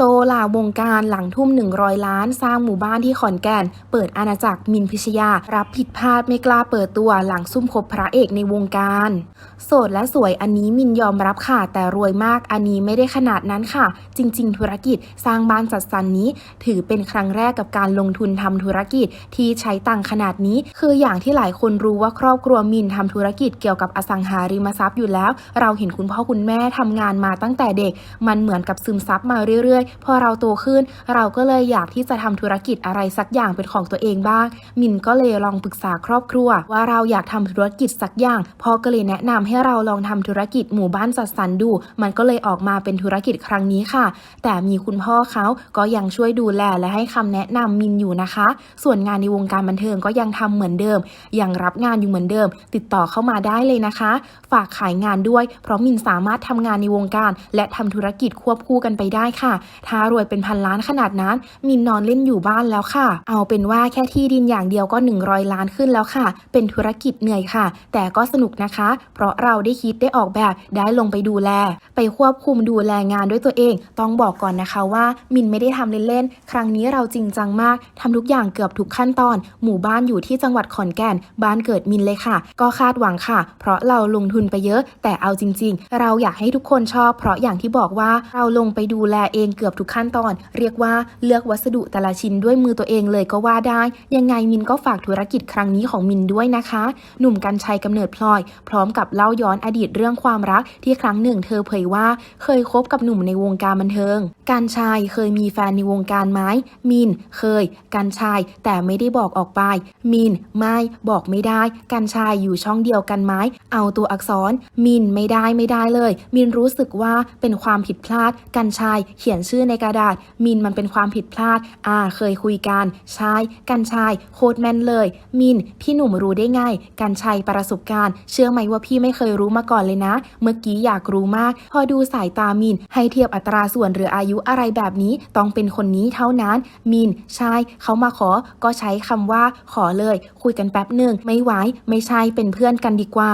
โตลาวงการหลังทุ่ม 100 ล้าน สร้างหมู่บ้านที่ขอนแก่น เปิดอาณาจักรมินพิชยา รับผิดพลาดไม่กล้าเปิดตัวหลังซุ่มคบพระเอกในวงการ โสดและสวยอันนี้มินยอมรับค่ะ แต่รวยมากอันนี้ไม่ได้ขนาดนั้นค่ะ จริง ๆ ธุรกิจสร้างบ้านจัดสรรนนี้ ถือเป็นครั้งแรกกับการลงทุนทำธุรกิจที่ใช้ตังขนาดนี้ คืออย่างที่หลายคนรู้ว่าครอบครัวมินทำธุรกิจเกี่ยวกับอสังหาริมทรัพย์อยู่แล้ว เราเห็นคุณพ่อคุณแม่ทำงานมาตั้งแต่เด็ก มันเหมือนกับซึมซับมาเรื่อยๆพอเราโตขึ้น เราก็เลยอยากที่จะทำธุรกิจอะไรสักอย่างเป็นของตัวเองบ้าง มินก็เลยลองปรึกษาครอบครัว ว่าเราอยากทำธุรกิจสักอย่างพ่อก็เลยแนะนำให้เราลองทำธุรกิจหมู่บ้านจัดสรรดู มันก็เลยออกมาเป็นธุรกิจครั้งนี้ค่ะ แต่มีคุณพ่อเขาก็ยังช่วยดูแลและให้คำแนะนำมินอยู่นะคะ ส่วนงานในวงการบันเทิงก็ยังทำเหมือนเดิม ยังรับงานอยู่เหมือนเดิม ติดต่อเข้ามาได้เลยนะคะ ฝากขายงานด้วย เพราะมินสามารถทำงานในวงการ และทำธุรกิจควบคู่กันไปได้ค่ะถ้ารวยเป็นพันล้านขนาดนั้น มินนอนเล่นอยู่บ้านแล้วค่ะ เอาเป็นว่าแค่ที่ดินอย่างเดียวก็ 100 ล้านขึ้นแล้วค่ะ เป็นธุรกิจเหนื่อยค่ะ แต่ก็สนุกนะคะ เพราะเราได้คิดได้ออกแบบได้ลงไปดูแล ไปควบคุมดูแลงานด้วยตัวเอง ต้องบอกก่อนนะคะว่า มินไม่ได้ทำเล่นๆ ครั้งนี้เราจริงจังมากทำทุกอย่างเกือบทุกขั้นตอน หมู่บ้านอยู่ที่จังหวัดขอนแก่น บ้านเกิดมินเลยค่ะ ก็คาดหวังค่ะ เพราะเราลงทุนไปเยอะ แต่เอาจริง ๆ เราอยากให้ทุกคนชอบ เพราะอย่างที่บอกว่าเราลงไปดูแลเองเกือบทุกขั้นตอน เรียกว่าเลือกวัสดุแต่ละชิ้นด้วยมือตัวเองเลยก็ว่าได้ ยังไงมินก็ฝากธุรกิจครั้งนี้ของมินด้วยนะคะ หนุ่มกัญชัยกำเนิดพลอย พร้อมกับเล่าย้อนอดีตเรื่องความรักที่ครั้งหนึ่งเธอเผยว่า เคยคบกับหนุ่มในวงการบันเทิง กัญชัยเคยมีแฟนในวงการไหมมินเคย กัญชัยแต่ไม่ได้บอกออกไป มินไม่บอกไม่ได้ กัญชัยอยู่ช่องเดียวกันไหมเอาตัวอักษร มินไม่ได้ไม่ได้เลย มินรู้สึกว่าเป็นความผิดพลาด กัญชัยเขียนชื่อในกระดาษมินมันเป็นความผิดพลาด อ่า เคยคุยกันใช่กัญชัยโคตรแมนเลย มินพี่หนุ่มรู้ได้ไงกัญชัยประสบการณ์ เชื่อไหมว่าพี่ไม่เคยรู้มาก่อนเลยนะ เมื่อกี้อยากรู้มาก พอดูสายตามิน ให้เทียบอัตราส่วนหรืออายุอะไรแบบนี้ ต้องเป็นคนนี้เท่านั้น มินใช่เขามาขอก็ใช้คำว่า ขอเลย คุยกันแป๊บหนึ่งไม่ไหวไม่ใช่เป็นเพื่อนกันดีกว่า